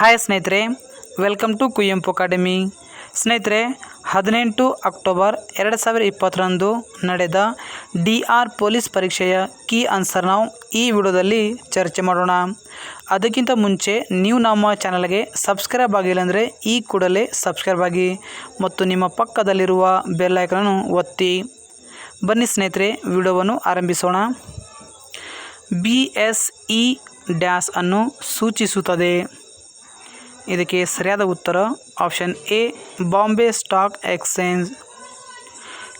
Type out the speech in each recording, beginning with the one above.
Hi ಸ್ನೇಹಿತರೆ welcome to Kuvempu academy ಸ್ನೇಹಿತರೆ, ಹದಿನೆಂಟು ಅಕ್ಟೋಬರ್ ಎರಡು ಸಾವಿರ ಇಪ್ಪತ್ತರಂದು ನಡೆದ ಡಿ ಆರ್ ಪೊಲೀಸ್ ಪರೀಕ್ಷೆಯ ಕೀ ಆನ್ಸರ್ ನಾವು ಈ ವಿಡಿಯೋದಲ್ಲಿ ಚರ್ಚೆ ಮಾಡೋಣ. ಅದಕ್ಕಿಂತ ಮುಂಚೆ ನೀವು ನಮ್ಮ ಚಾನಲ್ಗೆ ಸಬ್ಸ್ಕ್ರೈಬ್ ಆಗಿಲ್ಲ ಅಂದರೆ ಈ ಕೂಡಲೇ ಸಬ್ಸ್ಕ್ರೈಬ್ ಆಗಿ ಮತ್ತು ನಿಮ್ಮ ಪಕ್ಕದಲ್ಲಿರುವ ಬೆಲ್ ಐಕನನ್ನು ಒತ್ತಿ. ಬನ್ನಿ ಸ್ನೇಹಿತರೆ, ವಿಡಿಯೋವನ್ನು ಆರಂಭಿಸೋಣ. ಬಿ ಎಸ್ ಇ ಡ್ಯಾಸ್ ಅನ್ನು ಸೂಚಿಸುತ್ತದೆ. ಇದಕ್ಕೆ ಸರಿಯಾದ ಉತ್ತರ option A, Bombay stock exchange.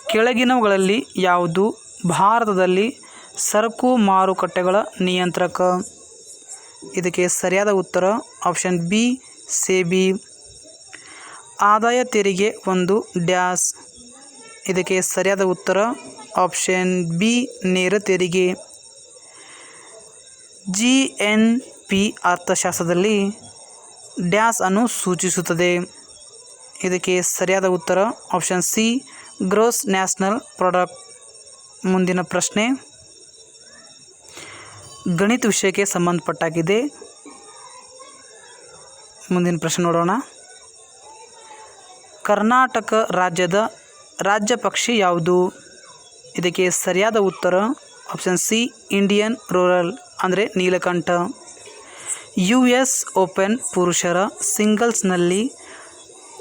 ಕೆಳಗಿನವುಗಳಲ್ಲಿ ಯಾವುದು? ಭಾರತದಲ್ಲಿ ಸರಕು ಮಾರುಕಟ್ಟೆಗಳ ನಿಯಂತ್ರಕ. ಇದಕ್ಕೆ ಸರಿಯಾದ ಉತ್ತರ ಆಪ್ಷನ್ ಬಿ, ಸೇಬಿ. ಆದಾಯ ತೆರಿಗೆ ಒಂದು ಡ್ಯಾಸ್ ಇದಕ್ಕೆ ಸರಿಯಾದ ಉತ್ತರ ಆಪ್ಷನ್ ಬಿ, ನೇರ ತೆರಿಗೆ. ಜಿ ಎನ್ ಪಿ ಅರ್ಥಶಾಸ್ತ್ರದಲ್ಲಿ ಡ್ಯಾಸ್ ಅನ್ನು ಸೂಚಿಸುತ್ತದೆ. ಇದಕ್ಕೆ ಸರಿಯಾದ ಉತ್ತರ option C, gross national product. ಮುಂದಿನ ಪ್ರಶ್ನೆ. ಗಣಿತ ವಿಷಯಕ್ಕೆ ಸಂಬಂಧಪಟ್ಟಾಗಿದೆ. ಮುಂದಿನ ಪ್ರಶ್ನೆ ನೋಡೋಣ. ಕರ್ನಾಟಕ ರಾಜ್ಯದ ರಾಜ್ಯ ಪಕ್ಷಿ ಯಾವುದು? ಇದಕ್ಕೆ ಸರಿಯಾದ ಉತ್ತರ ಆಪ್ಷನ್ ಸಿ, ಇಂಡಿಯನ್ ರೂರಲ್, ಅಂದರೆ ನೀಲಕಂಠ. ಯು ಎಸ್ ಓಪನ್ ಪುರುಷರ ಸಿಂಗಲ್ಸ್ನಲ್ಲಿ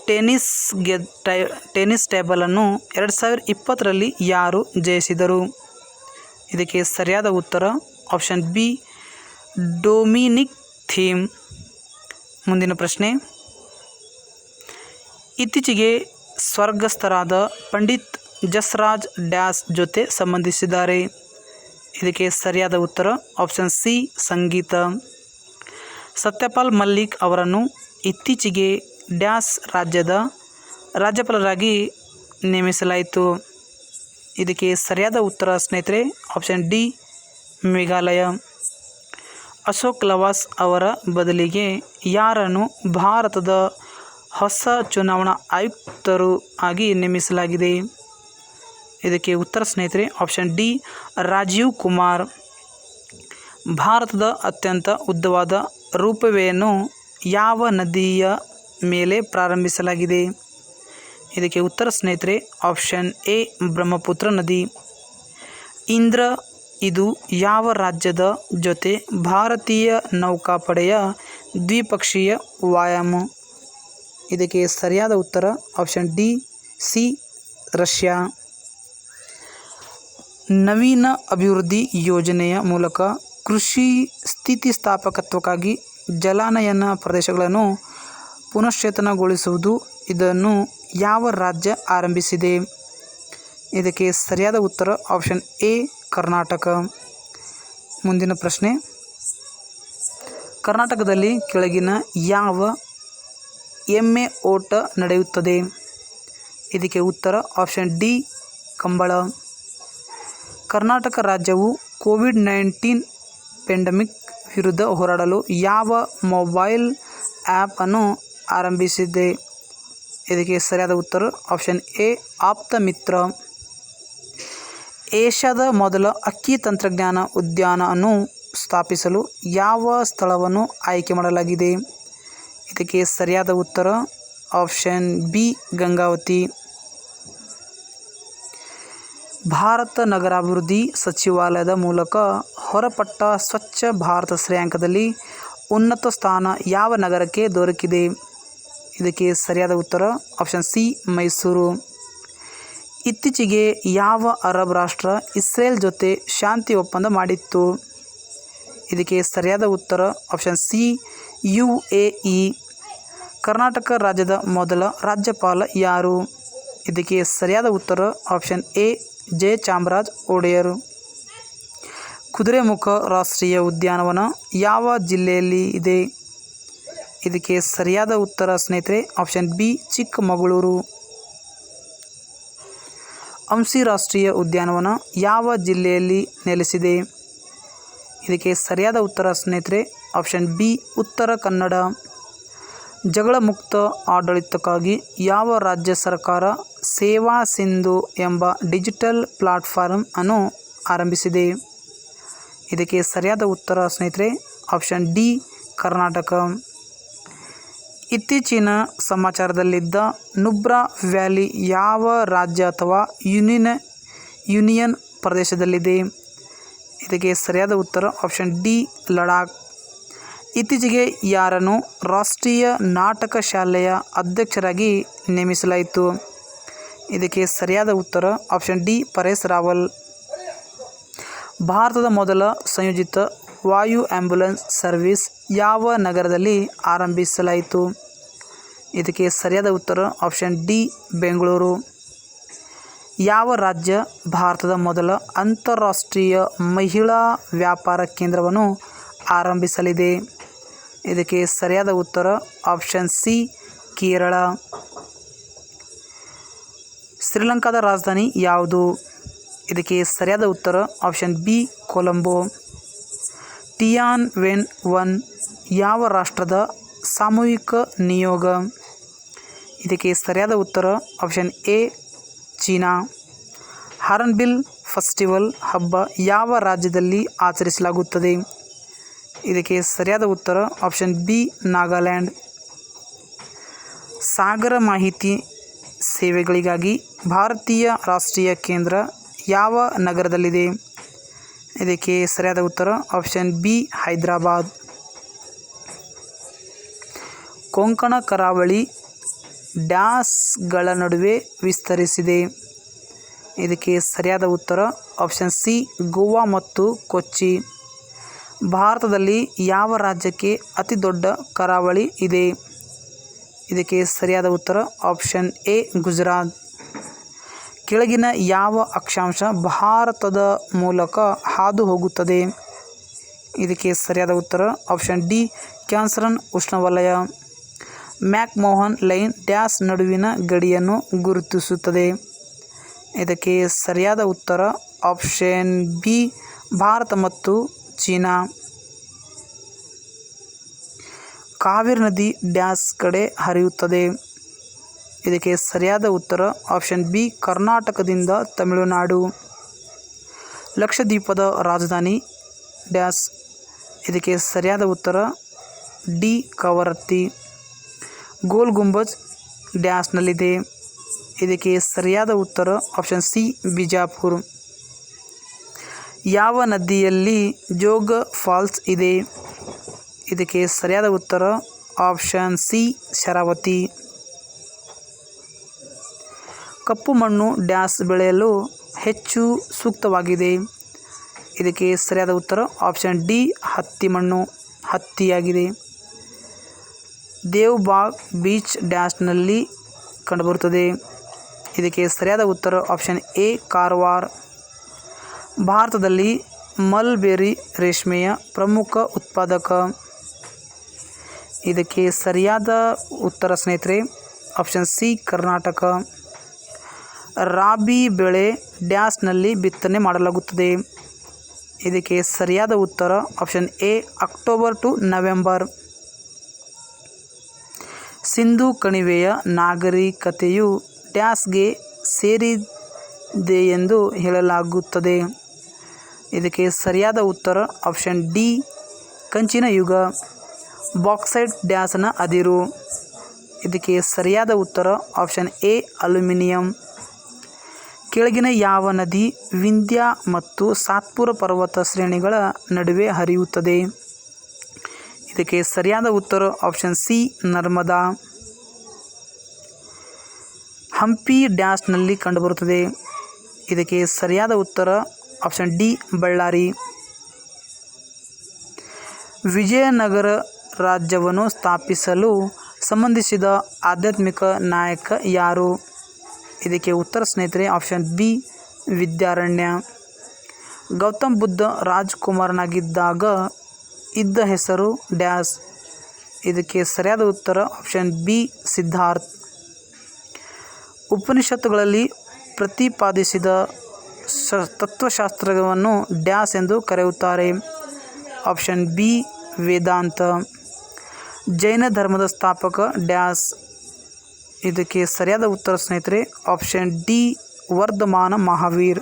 ಟೆನಿಸ್ ಗೆದ್ ಟೈ, ಟೆನಿಸ್ ಟೇಬಲನ್ನು ಎರಡು ಸಾವಿರ ಇಪ್ಪತ್ತರಲ್ಲಿ ಯಾರು ಜಯಿಸಿದರು? ಇದಕ್ಕೆ ಸರಿಯಾದ ಉತ್ತರ ಆಪ್ಷನ್ ಬಿ, ಡೊಮಿನಿಕ್ ಥೀಮ್. ಮುಂದಿನ ಪ್ರಶ್ನೆ. ಇತ್ತೀಚೆಗೆ ಸ್ವರ್ಗಸ್ಥರಾದ ಪಂಡಿತ್ ಜಸ್ರಾಜ್ ಡ್ಯಾಸ್ ಜೊತೆ ಸಂಬಂಧಿಸಿದ್ದಾರೆ. ಇದಕ್ಕೆ ಸರಿಯಾದ ಉತ್ತರ ಆಪ್ಷನ್ ಸಿ, ಸಂಗೀತ. ಸತ್ಯಪಾಲ್ ಮಲ್ಲಿಕ್ ಅವರನ್ನು ಇತ್ತೀಚೆಗೆ ಡ್ಯಾಸ್ ರಾಜ್ಯದ ರಾಜ್ಯಪಾಲರಾಗಿ ನೇಮಿಸಲಾಯಿತು. ಇದಕ್ಕೆ ಸರಿಯಾದ ಉತ್ತರ ಸ್ನೇಹಿತರೆ, ಆಪ್ಷನ್ ಡಿ, ಮೇಘಾಲಯ. ಅಶೋಕ್ ಲವಾಸ್ ಅವರ ಬದಲಿಗೆ ಯಾರನ್ನು ಭಾರತದ ಹೊಸ ಚುನಾವಣಾ ಆಯುಕ್ತರು ಆಗಿ ನೇಮಿಸಲಾಗಿದೆ? ಇದಕ್ಕೆ ಉತ್ತರ ಸ್ನೇಹಿತರೆ, ಆಪ್ಷನ್ ಡಿ, ರಾಜೀವ್ ಕುಮಾರ್. ಭಾರತದ ಅತ್ಯಂತ ಉದ್ದವಾದ ರೂಪವೇಯನ್ನು ಯಾವ ನದಿಯ ಮೇಲೆ ಪ್ರಾರಂಭಿಸಲಾಗಿದೆ? ಇದಕ್ಕೆ ಉತ್ತರ ಸ್ನೇಹಿತರೆ, ಆಪ್ಷನ್ ಎ, ಬ್ರಹ್ಮಪುತ್ರ ನದಿ. ಇಂದ್ರ, ಇದು ಯಾವ ರಾಜ್ಯದ ಜೊತೆ ಭಾರತೀಯ ನೌಕಾಪಡೆಯ ದ್ವಿಪಕ್ಷೀಯ ವ್ಯಾಯಾಮ? ಇದಕ್ಕೆ ಸರಿಯಾದ ಉತ್ತರ, ಆಪ್ಷನ್ ಡಿ, ಸಿ, ರಷ್ಯಾ. ನವೀನ ಅಭಿವೃದ್ಧಿ ಯೋಜನೆಯ ಮೂಲಕ ಕೃಷಿ ಸ್ಥಿತಿಸ್ಥಾಪಕತ್ವಕ್ಕಾಗಿ ಜಲಾನಯನ ಪ್ರದೇಶಗಳನ್ನು ಪುನಶ್ಚೇತನಗೊಳಿಸುವುದು ಇದನ್ನು ಯಾವ ರಾಜ್ಯ ಆರಂಭಿಸಿದೆ? ಇದಕ್ಕೆ ಸರಿಯಾದ ಉತ್ತರ ಆಪ್ಷನ್ ಎ, ಕರ್ನಾಟಕ. ಮುಂದಿನ ಪ್ರಶ್ನೆ. ಕರ್ನಾಟಕದಲ್ಲಿ ಕೆಳಗಿನ ಯಾವ ಎಮ್ಮೆ ಓಟ ನಡೆಯುತ್ತದೆ? ಇದಕ್ಕೆ ಉತ್ತರ ಆಪ್ಷನ್ ಡಿ, ಕಂಬಳ. ಕರ್ನಾಟಕ ರಾಜ್ಯವು ಕೋವಿಡ್ ನೈನ್ಟೀನ್ ಪೆಂಡಮಿಕ್ ವಿರುದ್ಧ ಹೋರಾಡಲು ಯಾವ ಮೊಬೈಲ್ ಆ್ಯಪನ್ನು ಆರಂಭಿಸಿದೆ? ಇದಕ್ಕೆ ಸರಿಯಾದ ಉತ್ತರ ಆಪ್ಷನ್ ಎ ಆಪ್ತ ಮಿತ್ರ. ಏಷ್ಯಾದ ಮೊದಲ ಅಕ್ಕಿ ತಂತ್ರಜ್ಞಾನ ಉದ್ಯಾನವನ್ನು ಸ್ಥಾಪಿಸಲು ಯಾವ ಸ್ಥಳವನ್ನು ಆಯ್ಕೆ ಮಾಡಲಾಗಿದೆ? ಇದಕ್ಕೆ ಸರಿಯಾದ ಉತ್ತರ ಆಪ್ಷನ್ ಬಿ ಗಂಗಾವತಿ. ಭಾರತ ನಗರಾಭಿವೃದ್ಧಿ ಸಚಿವಾಲಯದ ಮೂಲಕ ಹೊರಪಟ್ಟ ಸ್ವಚ್ಛ ಭಾರತ ಶ್ರೇಯಾಂಕದಲ್ಲಿ ಉನ್ನತ ಸ್ಥಾನ ಯಾವ ನಗರಕ್ಕೆ ದೊರಕಿದೆ? ಇದಕ್ಕೆ ಸರಿಯಾದ ಉತ್ತರ ಆಪ್ಷನ್ ಸಿ, ಮೈಸೂರು. ಇತ್ತೀಚೆಗೆ ಯಾವ ಅರಬ್ ರಾಷ್ಟ್ರ ಇಸ್ರೇಲ್ ಜೊತೆ ಶಾಂತಿ ಒಪ್ಪಂದ ಮಾಡಿತ್ತು? ಇದಕ್ಕೆ ಸರಿಯಾದ ಉತ್ತರ option C, U A E. Karnataka ರಾಜ್ಯದ ಮೊದಲ ರಾಜ್ಯಪಾಲ ಯಾರು? ಇದಕ್ಕೆ ಸರಿಯಾದ ಉತ್ತರ option A J. Chamaraj Wodeyar. Kudremukh ರಾಷ್ಟ್ರೀಯ ಉದ್ಯಾನವನ ಯಾವ ಜಿಲ್ಲೆಯಲ್ಲಿ ಇದೆ? ಇದಕ್ಕೆ ಸರಿಯಾದ ಉತ್ತರ ಸ್ನೇಹಿತರೆ, ಆಪ್ಷನ್ ಬಿ, ಚಿಕ್ಕಮಗಳೂರು. ಅಂಶಿ ರಾಷ್ಟ್ರೀಯ ಉದ್ಯಾನವನ ಯಾವ ಜಿಲ್ಲೆಯಲ್ಲಿ ನೆಲೆಸಿದೆ? ಇದಕ್ಕೆ ಸರಿಯಾದ ಉತ್ತರ ಸ್ನೇಹಿತರೆ, ಆಪ್ಷನ್ ಬಿ, ಉತ್ತರ ಕನ್ನಡ. ಜಗಳ ಮುಕ್ತ ಆಡಳಿತಕ್ಕಾಗಿ ಯಾವ ರಾಜ್ಯ ಸರ್ಕಾರ ಸೇವಾ ಸಿಂಧು ಎಂಬ ಡಿಜಿಟಲ್ ಪ್ಲಾಟ್ಫಾರ್ಮ್ ಅನ್ನು ಆರಂಭಿಸಿದೆ? ಇದಕ್ಕೆ ಸರಿಯಾದ ಉತ್ತರ ಸ್ನೇಹಿತರೆ, ಆಪ್ಷನ್ ಡಿ, ಕರ್ನಾಟಕ. ಇತ್ತೀಚಿನ ಸಮಾಚಾರದಲ್ಲಿದ್ದ ನುಬ್ರಾ ವ್ಯಾಲಿ ಯಾವ ರಾಜ್ಯ ಅಥವಾ ಯೂನಿಯನ್ ಯೂನಿಯನ್ ಪ್ರದೇಶದಲ್ಲಿದೆ? ಇದಕ್ಕೆ ಸರಿಯಾದ ಉತ್ತರ ಆಪ್ಷನ್ ಡಿ, ಲಡಾಖ್. ಇತ್ತೀಚೆಗೆ ಯಾರನ್ನು ರಾಷ್ಟ್ರೀಯ ನಾಟಕ ಶಾಲೆಯ ಅಧ್ಯಕ್ಷರಾಗಿ ನೇಮಿಸಲಾಯಿತು. ಇದಕ್ಕೆ ಸರಿಯಾದ ಉತ್ತರ ಆಪ್ಷನ್ ಡಿ, ಪರೇಶ್ ರಾವಲ್. ಭಾರತದ ಮೊದಲ ಸಂಯೋಜಿತ ವಾಯು ಆ್ಯಂಬುಲೆನ್ಸ್ ಸರ್ವಿಸ್ ಯಾವ ನಗರದಲ್ಲಿ ಆರಂಭಿಸಲಾಯಿತು? ಇದಕ್ಕೆ ಸರಿಯಾದ ಉತ್ತರ ಆಪ್ಷನ್ ಡಿ, ಬೆಂಗಳೂರು. ಯಾವ ರಾಜ್ಯ ಭಾರತದ ಮೊದಲ ಅಂತಾರಾಷ್ಟ್ರೀಯ ಮಹಿಳಾ ವ್ಯಾಪಾರ ಕೇಂದ್ರವನ್ನು ಆರಂಭಿಸಲಿದೆ? ಇದಕ್ಕೆ ಸರಿಯಾದ ಉತ್ತರ ಆಪ್ಷನ್ ಸಿ ಕೇರಳ. ಶ್ರೀಲಂಕಾದ ರಾಜಧಾನಿ ಯಾವುದು? ಇದಕ್ಕೆ ಸರಿಯಾದ ಉತ್ತರ option B Colombo. Tianwen one one ಯಾವ ರಾಷ್ಟ್ರದ ಸಾಮೂಹಿಕ ನಿಯೋಗ? ಇದಕ್ಕೆ ಸರಿಯಾದ ಉತ್ತರ option A China. Hornbill festival ಹಬ್ಬ ಯಾವ ರಾಜ್ಯದಲ್ಲಿ ಆಚರಿಸಲಾಗುತ್ತದೆ? ಇದಕ್ಕೆ ಸರಿಯಾದ ಉತ್ತರ ಆಪ್ಷನ್ ಬಿ, ನಾಗಾಲ್ಯಾಂಡ್. ಸಾಗರ ಮಾಹಿತಿ ಸೇವೆಗಳಿಗಾಗಿ ಭಾರತೀಯ ರಾಷ್ಟ್ರೀಯ ಕೇಂದ್ರ ಯಾವ ನಗರದಲ್ಲಿದೆ? ಇದಕ್ಕೆ ಸರಿಯಾದ ಉತ್ತರ ಆಪ್ಷನ್ ಬಿ, ಹೈದರಾಬಾದ್. ಕೊಂಕಣ ಕರಾವಳಿ ಡ್ಯಾಸ್ಗಳ ನಡುವೆ ವಿಸ್ತರಿಸಿದೆ. ಇದಕ್ಕೆ ಸರಿಯಾದ ಉತ್ತರ ಆಪ್ಷನ್ ಸಿ, ಗೋವಾ ಮತ್ತು ಕೊಚ್ಚಿ. ಭಾರತದಲ್ಲಿ ಯಾವ ರಾಜ್ಯಕ್ಕೆ ಅತಿ ದೊಡ್ಡ ಕರಾವಳಿ ಇದೆ? ಇದಕ್ಕೆ ಸರಿಯಾದ ಉತ್ತರ ಆಪ್ಷನ್ ಎ, ಗುಜರಾತ್. ಕೆಳಗಿನ ಯಾವ ಅಕ್ಷಾಂಶ ಭಾರತದ ಮೂಲಕ ಹಾದು ಹೋಗುತ್ತದೆ ಇದಕ್ಕೆ ಸರಿಯಾದ ಉತ್ತರ ಆಪ್ಷನ್ ಡಿ, ಕ್ಯಾನ್ಸರನ್ ಉಷ್ಣವಲಯ. ಮ್ಯಾಕ್ಮೋಹನ್ ಲೈನ್ ಡ್ಯಾಸ್ ನಡುವಿನ ಗಡಿಯನ್ನು ಗುರುತಿಸುತ್ತದೆ. ಇದಕ್ಕೆ ಸರಿಯಾದ ಉತ್ತರ ಆಪ್ಷನ್ ಬಿ, ಭಾರತ ಮತ್ತು ಚೀನಾ. ಕಾವೇರಿ ನದಿ ಡ್ಯಾಸ್ ಕಡೆ ಹರಿಯುತ್ತದೆ. ಇದಕ್ಕೆ ಸರಿಯಾದ ಉತ್ತರ ಆಪ್ಷನ್ ಬಿ, ಕರ್ನಾಟಕದಿಂದ ತಮಿಳುನಾಡು. ಲಕ್ಷದ್ವೀಪದ ರಾಜಧಾನಿ ಡ್ಯಾಸ್. ಇದಕ್ಕೆ ಸರಿಯಾದ ಉತ್ತರ ಡಿ, ಕವರತ್ತಿ. ಗೋಲ್ ಗುಂಬಜ್ ಡ್ಯಾಸ್ನಲ್ಲಿದೆ. ಇದಕ್ಕೆ ಸರಿಯಾದ ಉತ್ತರ ಆಪ್ಷನ್ ಸಿ, ಬಿಜಾಪುರ್. ಯಾವ ನದಿಯಲ್ಲಿ ಜೋಗ ಫಾಲ್ಸ್ ಇದೆ? ಇದಕ್ಕೆ ಸರಿಯಾದ ಉತ್ತರ ಆಪ್ಷನ್ ಸಿ, ಶರಾವತಿ. ಕಪ್ಪು ಮಣ್ಣು ಡ್ಯಾಸ್ ಬೆಳೆಯಲು ಹೆಚ್ಚು ಸೂಕ್ತವಾಗಿದೆ. ಇದಕ್ಕೆ ಸರಿಯಾದ ಉತ್ತರ ಆಪ್ಷನ್ ಡಿ, ಹತ್ತಿ ಮಣ್ಣು, ಹತ್ತಿಯಾಗಿದೆ. ದೇವ್ಬಾಗ್ ಬೀಚ್ ಡ್ಯಾಶ್ನಲ್ಲಿ ಕಂಡುಬರುತ್ತದೆ. ಇದಕ್ಕೆ ಸರಿಯಾದ ಉತ್ತರ ಆಪ್ಷನ್ ಎ, ಕಾರವಾರ. ಭಾರತದಲ್ಲಿ ಮಲ್ಬೆರಿ ರೇಷ್ಮೆಯ ಪ್ರಮುಖ ಉತ್ಪಾದಕ. ಇದಕ್ಕೆ ಸರಿಯಾದ ಉತ್ತರ ಸ್ನೇಹಿತರೆ ಆಪ್ಷನ್ ಸಿ ಕರ್ನಾಟಕ. ರಾಬಿ ಬೆಳೆ ಡ್ಯಾಸ್ನಲ್ಲಿ ಬಿತ್ತನೆ ಮಾಡಲಾಗುತ್ತದೆ. ಇದಕ್ಕೆ ಸರಿಯಾದ ಉತ್ತರ option A October to November Sindhu ಕಣಿವೆಯ ನಾಗರಿಕತೆಯು ಡ್ಯಾಸ್ಗೆ ಸೇರಿದೆ ಎಂದು ಹೇಳಲಾಗುತ್ತದೆ. ಇದಕ್ಕೆ ಸರಿಯಾದ ಉತ್ತರ ಆಪ್ಷನ್ ಡಿ ಕಂಚಿನ ಯುಗ. ಬಾಕ್ಸೈಟ್ ಡ್ಯಾಸ್ನ ಅದಿರು. ಇದಕ್ಕೆ ಸರಿಯಾದ ಉತ್ತರ ಆಪ್ಷನ್ ಎ ಅಲ್ಯೂಮಿನಿಯಂ. ಕೆಳಗಿನ ಯಾವ ನದಿ ವಿಂಧ್ಯ ಮತ್ತು ಸಾತ್ಪುರ ಪರ್ವತ ಶ್ರೇಣಿಗಳ ನಡುವೆ ಹರಿಯುತ್ತದೆ? ಇದಕ್ಕೆ ಸರಿಯಾದ ಉತ್ತರ ಆಪ್ಷನ್ ಸಿ ನರ್ಮದಾ. ಹಂಪಿ ಡ್ಯಾಸ್ನಲ್ಲಿ ಕಂಡುಬರುತ್ತದೆ. ಇದಕ್ಕೆ ಸರಿಯಾದ ಉತ್ತರ ಆಪ್ಷನ್ ಡಿ, ಬಳ್ಳಾರಿ. ವಿಜಯನಗರ ರಾಜ್ಯವನ್ನು ಸ್ಥಾಪಿಸಲು ಸಂಬಂಧಿಸಿದ ಆಧ್ಯಾತ್ಮಿಕ ನಾಯಕ ಯಾರು? ಇದಕ್ಕೆ ಉತ್ತರ ಸ್ನೇಹಿತರೆ, ಆಪ್ಷನ್ ಬಿ, ವಿದ್ಯಾರಣ್ಯ. ಗೌತಮ್ ಬುದ್ಧ ರಾಜ್ಕುಮಾರನಾಗಿದ್ದಾಗ ಇದ್ದ ಹೆಸರು ಡ್ಯಾಸ್. ಇದಕ್ಕೆ ಸರಿಯಾದ ಉತ್ತರ ಆಪ್ಷನ್ ಬಿ, ಸಿದ್ಧಾರ್ಥ್. ಉಪನಿಷತ್ತುಗಳಲ್ಲಿ ಪ್ರತಿಪಾದಿಸಿದ ಶ ತತ್ವಶಾಸ್ತ್ರವನ್ನು ಡ್ಯಾಸ್ ಎಂದು ಕರೆಯುತ್ತಾರೆ. ಆಪ್ಷನ್ ಬಿ, ವೇದಾಂತ. ಜೈನ ಧರ್ಮದ ಸ್ಥಾಪಕ ಡ್ಯಾಸ್. ಇದಕ್ಕೆ ಸರಿಯಾದ ಉತ್ತರ ಸ್ನೇಹಿತರೆ, ಆಪ್ಷನ್ ಡಿ, ವರ್ಧಮಾನ ಮಹಾವೀರ್.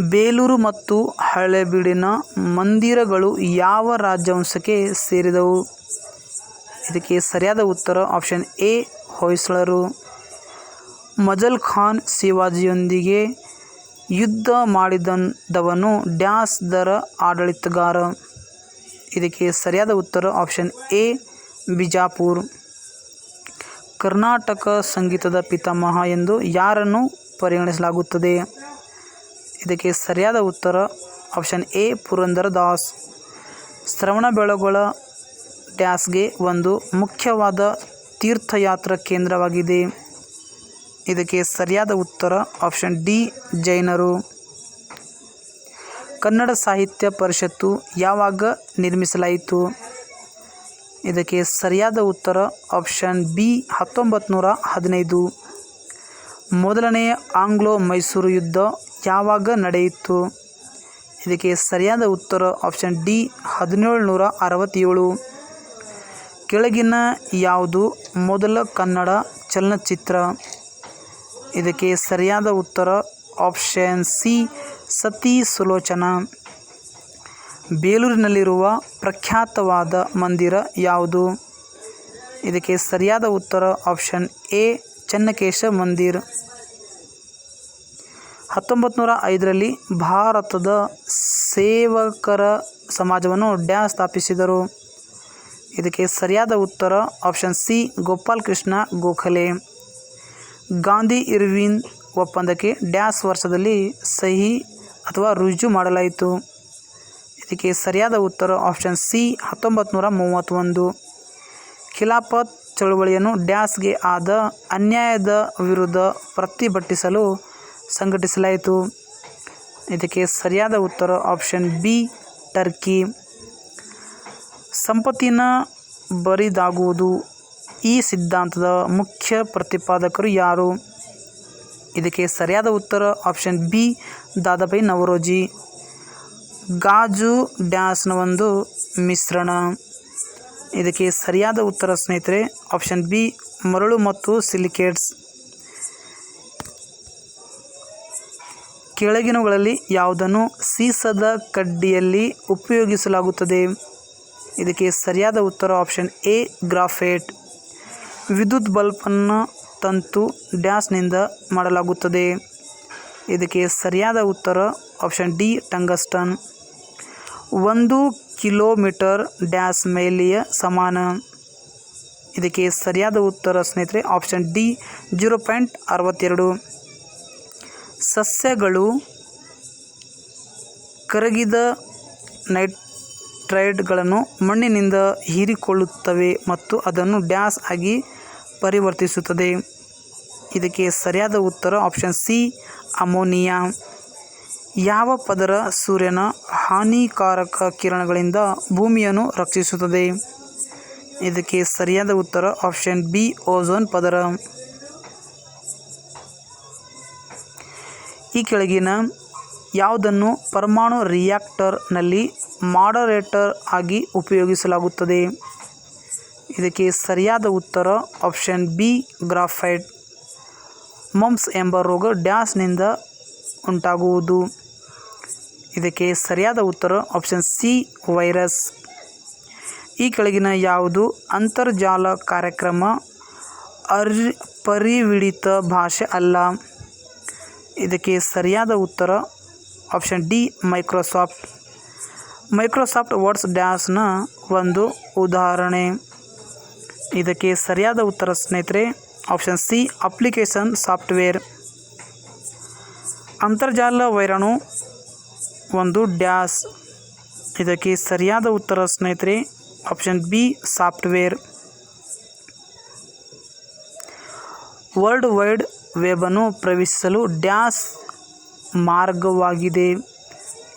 ಬೇಲೂರು ಮತ್ತು ಹಳೆಬೀಡಿನ ಮಂದಿರಗಳು ಯಾವ ರಾಜವಂಶಕ್ಕೆ ಸೇರಿದವು? ಇದಕ್ಕೆ ಸರಿಯಾದ ಉತ್ತರ ಆಪ್ಷನ್ ಎ, ಹೊಯ್ಸಳರು. ಮಜಲ್ ಖಾನ್ ಶಿವಾಜಿಯೊಂದಿಗೆ ಯುದ್ಧ ಮಾಡಿದಂದವನು ಡ್ಯಾಸ್ ದರ ಆಡಳಿತಗಾರ. ಇದಕ್ಕೆ ಸರಿಯಾದ ಉತ್ತರ ಆಪ್ಷನ್ ಎ, ಬಿಜಾಪುರ್. ಕರ್ನಾಟಕ ಸಂಗೀತದ ಪಿತಾಮಹ ಎಂದು ಯಾರನ್ನು ಪರಿಗಣಿಸಲಾಗುತ್ತದೆ? ಇದಕ್ಕೆ ಸರಿಯಾದ ಉತ್ತರ ಆಪ್ಷನ್ ಎ, ಪುರಂದರ ದಾಸ್. ಶ್ರವಣಬೆಳಗೊಳ ಡ್ಯಾಸ್ಗೆ ಒಂದು ಮುಖ್ಯವಾದ ತೀರ್ಥಯಾತ್ರಾ ಕೇಂದ್ರವಾಗಿದೆ. ಇದಕ್ಕೆ ಸರಿಯಾದ ಉತ್ತರ ಆಪ್ಷನ್ ಡಿ, ಜೈನರು. ಕನ್ನಡ ಸಾಹಿತ್ಯ ಪರಿಷತ್ತು ಯಾವಾಗ ನಿರ್ಮಿಸಲಾಯಿತು? ಇದಕ್ಕೆ ಸರಿಯಾದ ಉತ್ತರ ಆಪ್ಷನ್ ಬಿ ಹತ್ತೊಂಬತ್ತು ನೂರ ಹದಿನೈದು. ಮೊದಲನೆಯ ಆಂಗ್ಲೋ ಮೈಸೂರು ಯುದ್ಧ ಯಾವಾಗ ನಡೆಯಿತು? ಇದಕ್ಕೆ ಸರಿಯಾದ ಉತ್ತರ ಆಪ್ಷನ್ ಡಿ ಹದಿನೇಳು ನೂರ ಅರವತ್ತೇಳು. ಕೆಳಗಿನ ಯಾವುದು ಮೊದಲ ಕನ್ನಡ ಚಲನಚಿತ್ರ? ಇದಕ್ಕೆ ಸರಿಯಾದ ಉತ್ತರ ಆಪ್ಷನ್ ಸಿ ಸತಿ ಸುಲೋಚನ ಬೇಲೂರಿನಲ್ಲಿರುವ ಪ್ರಖ್ಯಾತವಾದ ಮಂದಿರ ಯಾವುದು? ಇದಕ್ಕೆ ಸರಿಯಾದ ಉತ್ತರ ಆಪ್ಷನ್ ಎ ಚನ್ನಕೇಶ ಮಂದಿರ್. ಹತ್ತೊಂಬತ್ತು ನೂರ ಐದರಲ್ಲಿ ಭಾರತದ ಸೇವಕರ ಸಮಾಜವನ್ನು ಡ್ಯಾ ಸ್ಥಾಪಿಸಿದರು. ಇದಕ್ಕೆ ಸರಿಯಾದ ಉತ್ತರ option C Gopal Krishna Gokhale. Gandhi Irwin ಒಪ್ಪಂದಕ್ಕೆ ಡ್ಯಾಸ್ ವರ್ಷದಲ್ಲಿ ಸಹಿ ಅಥವಾ ರುಜು ಮಾಡಲಾಯಿತು. ಇದಕ್ಕೆ ಸರಿಯಾದ ಉತ್ತರ ಆಪ್ಷನ್ ಸಿ ಹತ್ತೊಂಬತ್ತು ನೂರ ಮೂವತ್ತೊಂದು. ಖಿಲಾಫತ್ ಚಳುವಳಿಯನ್ನು ಡ್ಯಾಸ್ಗೆ ಆದ ಅನ್ಯಾಯದ ವಿರುದ್ಧ ಪ್ರತಿಭಟಿಸಲು ಸಂಘಟಿಸಲಾಯಿತು. ಇದಕ್ಕೆ ಸರಿಯಾದ ಉತ್ತರ ಆಪ್ಷನ್ ಬಿ, ಟರ್ಕಿ. ಸಂಪತ್ತಿನ ಬರಿದಾಗುವುದು ಈ ಸಿದ್ಧಾಂತದ ಮುಖ್ಯ ಪ್ರತಿಪಾದಕರು ಯಾರು? ಇದಕ್ಕೆ ಸರಿಯಾದ ಉತ್ತರ ಆಪ್ಷನ್ ಬಿ ದಾದಾಬಾಯಿ ನವರೋಜಿ. ಗಾಜು ಡ್ಯಾನ್ಸ್ನ ಒಂದು ಮಿಶ್ರಣ. ಇದಕ್ಕೆ ಸರಿಯಾದ ಉತ್ತರ ಸ್ನೇಹಿತರೆ, ಆಪ್ಷನ್ ಬಿ, ಮರಳು ಮತ್ತು ಸಿಲಿಕೇಟ್ಸ್. ಕೆಳಗಿನವುಗಳಲ್ಲಿ ಯಾವುದನ್ನು ಸೀಸದ ಕಡ್ಡಿಯಲ್ಲಿ ಉಪಯೋಗಿಸಲಾಗುತ್ತದೆ? ಇದಕ್ಕೆ ಸರಿಯಾದ ಉತ್ತರ ಆಪ್ಷನ್ ಎ, ಗ್ರಾಫೇಟ್. ವಿದ್ಯುತ್ ಬಲ್ಬನ್ನು ತಂತು ಡ್ಯಾಸ್ನಿಂದ ಮಾಡಲಾಗುತ್ತದೆ. ಇದಕ್ಕೆ ಸರಿಯಾದ ಉತ್ತರ ಆಪ್ಷನ್ ಡಿ, ಟಂಗಸ್ಟನ್. ಒಂದು ಕಿಲೋಮೀಟರ್ ಡ್ಯಾಸ್ ಮೇಲೆಯ ಸಮಾನ. ಇದಕ್ಕೆ ಸರಿಯಾದ ಉತ್ತರ ಸ್ನೇಹಿತರೆ ಆಪ್ಷನ್ ಡಿ, ಜೀರೋ ಪಾಯಿಂಟ್ ಅರವತ್ತೆರಡು. ಸಸ್ಯಗಳು ಕರಗಿದ ನೈಟ್ರೈಡ್ಗಳನ್ನು ಮಣ್ಣಿನಿಂದ ಹೀರಿಕೊಳ್ಳುತ್ತವೆ ಮತ್ತು ಅದನ್ನು ಡ್ಯಾಸ್ ಆಗಿ ಪರಿವರ್ತಿಸುತ್ತದೆ. ಇದಕ್ಕೆ ಸರಿಯಾದ ಉತ್ತರ ಆಪ್ಷನ್ ಸಿ, ಅಮೋನಿಯಾ. ಯಾವ ಪದರ ಸೂರ್ಯನ ಹಾನಿಕಾರಕ ಕಿರಣಗಳಿಂದ ಭೂಮಿಯನ್ನು ರಕ್ಷಿಸುತ್ತದೆ? ಇದಕ್ಕೆ ಸರಿಯಾದ ಉತ್ತರ ಆಪ್ಷನ್ ಬಿ ಓಝೋನ್ ಪದರ. ಈ ಕೆಳಗಿನ ಯಾವುದನ್ನು ಪರಮಾಣು ರಿಯಾಕ್ಟರ್ನಲ್ಲಿ ಮಾಡರೇಟರ್ ಆಗಿ ಉಪಯೋಗಿಸಲಾಗುತ್ತದೆ. ಇದಕ್ಕೆ ಸರಿಯಾದ ಉತ್ತರ ಆಪ್ಷನ್ ಬಿ ಗ್ರಾಫೈಟ್ ಮಮ್ಸ್ ಎಂಬ ರೋಗ ಡ್ಯಾಸ್ನಿಂದ ಉಂಟಾಗುವುದು. ಇದಕ್ಕೆ ಸರಿಯಾದ ಉತ್ತರ ಆಪ್ಷನ್ ಸಿ ವೈರಸ್ ಈ ಕೆಳಗಿನ ಯಾವುದು ಅಂತರ್ಜಾಲ ಕಾರ್ಯಕ್ರಮ ಅರಿ, ಪರಿವಿಡಿತ ಭಾಷೆ ಅಲ್ಲ. ಇದಕ್ಕೆ ಸರಿಯಾದ ಉತ್ತರ option D Microsoft Microsoft words ಡ್ಯಾಸ್ನ ಒಂದು ಉದಾಹರಣೆ. ಇದಕ್ಕೆ ಸರಿಯಾದ ಉತ್ತರ ಸ್ನೇಹಿತರೆ, ಆಪ್ಷನ್ ಸಿ, ಅಪ್ಲಿಕೇಶನ್ ಸಾಫ್ಟ್ವೇರ್. ಅಂತರ್ಜಾಲ ವೈರಾಣು ಒಂದು ಡ್ಯಾಸ್. ಇದಕ್ಕೆ ಸರಿಯಾದ ಉತ್ತರ ಸ್ನೇಹಿತರೆ, option B, software. World wide ವೆಬನ್ನು ಪ್ರವೇಶಿಸಲು ಡ್ಯಾಸ್ ಮಾರ್ಗವಾಗಿದೆ.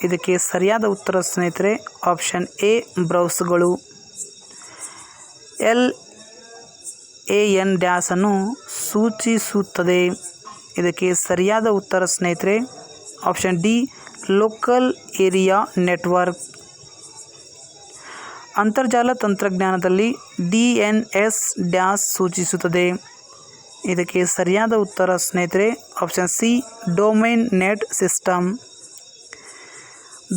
ಇದಕ್ಕೆ ಸರಿಯಾದ ಉತ್ತರ ಸ್ನೇಹಿತರೆ ಆಪ್ಷನ್ ಎ ಬ್ರೌಸ್ಗಳು ಎಲ್ ಎ ಎನ್ ಡ್ಯಾಸನ್ನು ಸೂಚಿಸುತ್ತದೆ. ಇದಕ್ಕೆ ಸರಿಯಾದ ಉತ್ತರ ಸ್ನೇಹಿತರೆ option D local area network ಅಂತರ್ಜಾಲ ತಂತ್ರಜ್ಞಾನದಲ್ಲಿ ಡಿ ಎನ್ ಎಸ್ ಡ್ಯಾಸ್ ಸೂಚಿಸುತ್ತದೆ. ಇದಕ್ಕೆ ಸರಿಯಾದ ಉತ್ತರ ಸ್ನೇಹಿತರೆ option C domain net system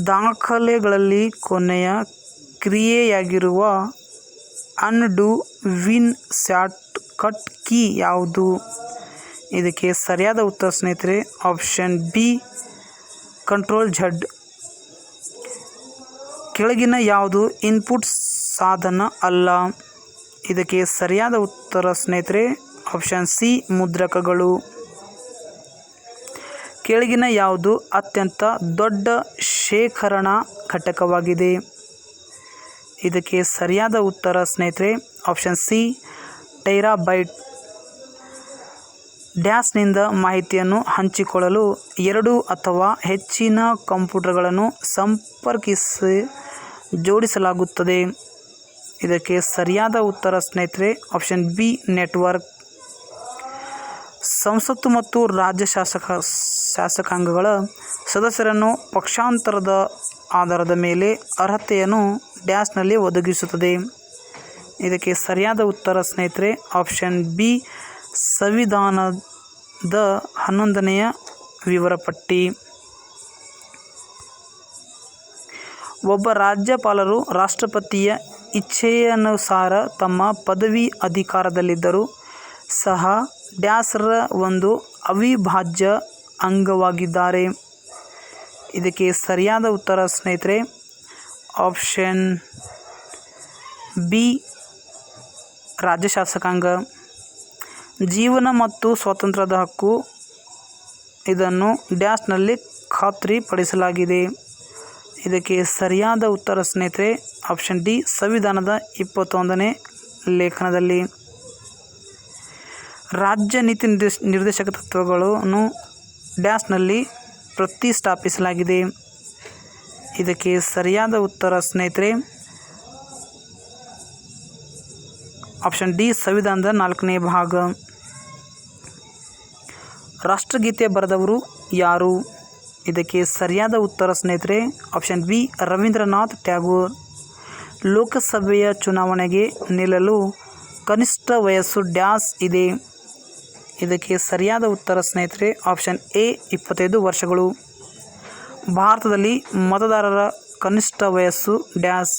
ದಾಖಲೆಗಳಲ್ಲಿ ಕೊನೆಯ ಕ್ರಿಯೆಯಾಗಿರುವ undo win shortcut key ಯಾವುದು? ಇದಕ್ಕೆ ಸರಿಯಾದ ಉತ್ತರ ಸ್ನೇಹಿತರೆ ಆಪ್ಷನ್ ಬಿ ಕಂಟ್ರೋಲ್ ಝಡ್ ಕೆಳಗಿನ ಯಾವುದು? ಇನ್ಪುಟ್ ಸಾಧನ ಅಲ್ಲ. ಇದಕ್ಕೆ ಸರಿಯಾದ ಉತ್ತರ ಸ್ನೇಹಿತರೆ ಆಪ್ಷನ್ ಸಿ ಮುದ್ರಕಗಳು. ಕೆಳಗಿನ ಯಾವುದು ಅತ್ಯಂತ ದೊಡ್ಡ ಶೇಖರಣಾ ಘಟಕವಾಗಿದೆ. ಇದಕ್ಕೆ ಸರಿಯಾದ ಉತ್ತರ ಸ್ನೇಹಿತರೆ ಆಪ್ಷನ್ ಸಿ ಟೈರಾಬೈಟ್ ಡ್ಯಾಸ್ನಿಂದ ಮಾಹಿತಿಯನ್ನು ಹಂಚಿಕೊಳ್ಳಲು ಎರಡು ಅಥವಾ ಹೆಚ್ಚಿನ ಕಂಪ್ಯೂಟರ್ಗಳನ್ನು ಸಂಪರ್ಕಿಸಿ ಜೋಡಿಸಲಾಗುತ್ತದೆ. ಇದಕ್ಕೆ ಸರಿಯಾದ ಉತ್ತರ ಸ್ನೇಹಿತರೆ ಆಪ್ಷನ್ ಬಿ ನೆಟ್ವರ್ಕ್ ಸಂಸತ್ತು ಮತ್ತು ರಾಜ್ಯ ಶಾಸಕ, ಶಾಸಕಾಂಗಗಳ ಸದಸ್ಯರನ್ನು ಪಕ್ಷಾಂತರದ ಆಧಾರದ ಮೇಲೆ ಅರ್ಹತೆಯನ್ನು ಡ್ಯಾಶ್ನಲ್ಲಿ ಒದಗಿಸುತ್ತದೆ. ಇದಕ್ಕೆ ಸರಿಯಾದ ಉತ್ತರ ಸ್ನೇಹಿತರೆ, ಆಪ್ಷನ್ ಬಿ, ಸಂವಿಧಾನದ ಹನ್ನೊಂದನೆಯ ವಿವರ ಪಟ್ಟಿ. ಒಬ್ಬ ರಾಜ್ಯಪಾಲರು ರಾಷ್ಟ್ರಪತಿಯ ಇಚ್ಛೆಯನುಸಾರ ತಮ್ಮ ಪದವಿ ಅಧಿಕಾರದಲ್ಲಿದ್ದರೂ ಸಹ ಡ್ಯಾಸ್ರ ಒಂದು ಅವಿಭಾಜ್ಯ ಅಂಗವಾಗಿದ್ದಾರೆ. ಇದಕ್ಕೆ ಸರಿಯಾದ ಉತ್ತರ ಸ್ನೇಹಿತರೆ, ಆಪ್ಷನ್ ಬಿ ರಾಜ್ಯ ಶಾಸಕಾಂಗ ಜೀವನ ಮತ್ತು ಸ್ವಾತಂತ್ರ್ಯದ ಹಕ್ಕು, ಇದನ್ನು ಡ್ಯಾಶ್ನಲ್ಲಿ ಖಾತ್ರಿಪಡಿಸಲಾಗಿದೆ. ಇದಕ್ಕೆ ಸರಿಯಾದ ಉತ್ತರ ಸ್ನೇಹಿತರೆ, ಆಪ್ಷನ್ ಡಿ, ಸಂವಿಧಾನದ ಇಪ್ಪತ್ತೊಂದನೇ ಲೇಖನದಲ್ಲಿ. ರಾಜ್ಯ ನೀತಿ ನಿರ್ದೇಶ, ನಿರ್ದೇಶಕ ತತ್ವಗಳನ್ನು ಡ್ಯಾಶ್ನಲ್ಲಿ ಪ್ರತಿಷ್ಠಾಪಿಸಲಾಗಿದೆ. ಇದಕ್ಕೆ ಸರಿಯಾದ ಉತ್ತರ, ಸ್ನೇಹಿತರೆ. ಆಪ್ಷನ್ ಡಿ, ಸಂವಿಧಾನದ ನಾಲ್ಕನೇ ಭಾಗ. ರಾಷ್ಟ್ರಗೀತೆ ಬರೆದವರು ಯಾರು? ಇದಕ್ಕೆ ಸರಿಯಾದ ಉತ್ತರ, ಸ್ನೇಹಿತರೆ. Option B, Rabindranath Tagore. ಲೋಕಸಭೆಯ ಚುನಾವಣೆಗೆ ನಿಲ್ಲಲು ಕನಿಷ್ಠ ವಯಸ್ಸು ಡ್ಯಾಸ್ ಇದೆ. ಇದಕ್ಕೆ ಸರಿಯಾದ ಉತ್ತರ ಸ್ನೇಹಿತರೆ ಆಪ್ಷನ್ ಎ ಇಪ್ಪತ್ತೈದು ವರ್ಷಗಳು. ಭಾರತದಲ್ಲಿ ಮತದಾರರ ಕನಿಷ್ಠ ವಯಸ್ಸು ಡ್ಯಾಸ್.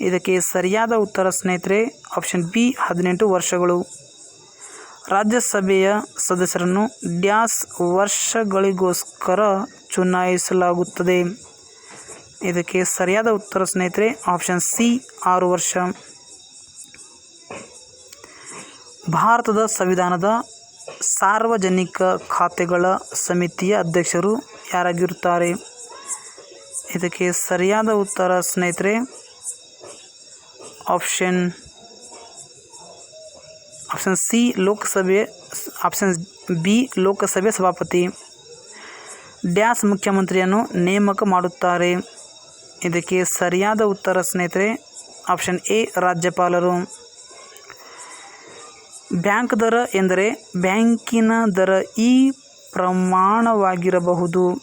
ಇದಕ್ಕೆ ಸರಿಯಾದ ಉತ್ತರ ಸ್ನೇಹಿತರೆ ಆಪ್ಷನ್ ಬಿ ಹದಿನೆಂಟು ವರ್ಷಗಳು. ರಾಜ್ಯಸಭೆಯ ಸದಸ್ಯರನ್ನು ಡ್ಯಾಸ್ ವರ್ಷಗಳಿಗೋಸ್ಕರ ಚುನಾಯಿಸಲಾಗುತ್ತದೆ. ಇದಕ್ಕೆ ಸರಿಯಾದ ಉತ್ತರ ಸ್ನೇಹಿತರೆ ಆಪ್ಷನ್ ಸಿ ಆರು ವರ್ಷ. ಭಾರತದ ಸಂವಿಧಾನದ ಸಾರ್ವಜನಿಕ ಖಾತೆಗಳ ಸಮಿತಿಯ ಅಧ್ಯಕ್ಷರು ಯಾರಾಗಿರುತ್ತಾರೆ? ಇದಕ್ಕೆ ಸರಿಯಾದ ಉತ್ತರ ಸ್ನೇಹಿತರೆ option option C Lok Sabha option B Lok Sabha ಸಭಾಪತಿ. ಡ್ಯಾಸ್ ಮುಖ್ಯಮಂತ್ರಿಯನ್ನು ನೇಮಕ ಮಾಡುತ್ತಾರೆ. ಇದಕ್ಕೆ ಸರಿಯಾದ ಉತ್ತರ ಸ್ನೇಹಿತರೆ ಆಪ್ಷನ್ ಎ ರಾಜ್ಯಪಾಲರು. ಬ್ಯಾಂಕ್ ದರ ಎಂದರೆ ಬ್ಯಾಂಕಿನ ದರ ಈ ಪ್ರಮಾಣವಾಗಿರಬಹುದು.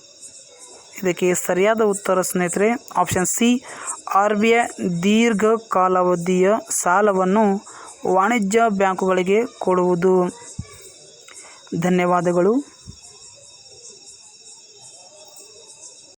ಇದಕ್ಕೆ ಸರಿಯಾದ ಉತ್ತರ ಸ್ನೇಹಿತರೆ, option C R B I ದೀರ್ಘಕಾಲಾವಧಿಯ ಸಾಲವನ್ನು ವಾಣಿಜ್ಯ ಬ್ಯಾಂಕುಗಳಿಗೆ ಕೊಡುವುದು. ಧನ್ಯವಾದಗಳು.